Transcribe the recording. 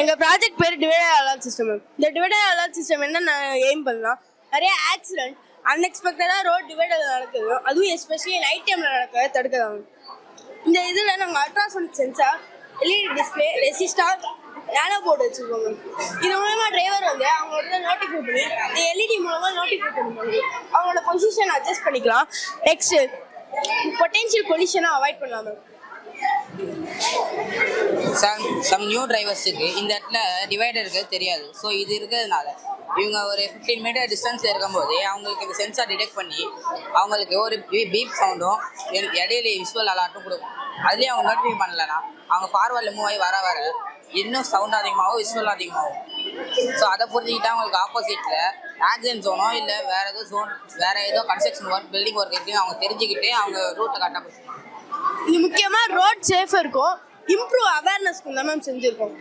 எங்க ப்ராஜெக்ட் பேர் divider alert system ma'am இந்த டிவைடர் அலர்ட் சிஸ்டம் என்ன நான் எய்ம் பண்ணலாம் நிறைய ஆக்சிடென்ட் அன்எக்ஸ்பெக்டடாக ரோட் டிவைடர் நடக்குது. அதுவும் எஸ்பெஷலி நைட் டைமில் நடக்க தடுக்கலாம் இந்த இதில் நாங்கள் ultrasonic sensor LED display resistor nano board வச்சுருக்கோம் மேம் இது மூலமா டிரைவர் வந்து அவங்களோட நோட்டிஃபை பண்ணி இந்த எல்இடி மூலமாக நோட்டிஃபை பண்ணி அவங்களோட பொசிஷன் அட்ஜஸ்ட் பண்ணிக்கலாம். நெக்ஸ்ட்டு பொட்டென்ஷியல் பொல்யூஷனை அவாய்ட் பண்ணலாம் மேம் சம் சம் நியூ டிரைவர்ஸுக்கு இந்த இடத்துல டிவைடர் இருக்கிறது தெரியாது. ஸோ இது இருக்கிறதுனால இவங்க ஒரு ஃபிஃப்டீன் மீட்டர் டிஸ்டன்ஸில் இருக்கும்போது அவங்களுக்கு இந்த சென்சார் டிடெக்ட் பண்ணி அவங்களுக்கு ஒரு பீப் சவுண்டும் இடையில விஷுவல் அலாட்டும் கொடுக்கும். அதுலேயும் அவங்க நோட்டிஃபை பண்ணலன்னா அவங்க ஃபார்வர்டில் மூவ் ஆகி வர வர இன்னும் சவுண்ட் அதிகமாகவும் விஷுவல் அதிகமாகும் ஸோ அதை புரிஞ்சுக்கிட்டு அவங்களுக்கு ஆப்போசிட்டில் ஆக்சிடென்ட் ஜோனோ இல்லை வேறு ஏதோ ஜோன் வேறு ஏதோ கன்ஸ்ட்ரக்ஷன் ஒர்க் பில்டிங் ஒர்க் இருக்குன்னு அவங்க தெரிஞ்சுக்கிட்டே அவங்க ரூட்டை கரெக்டாக இது முக்கியமாக ரோட் சேஃப் இருக்கும். இம்ப்ரூவ் அவேர்னஸ்க்கு தான் மேம் செஞ்சுருக்கோம்.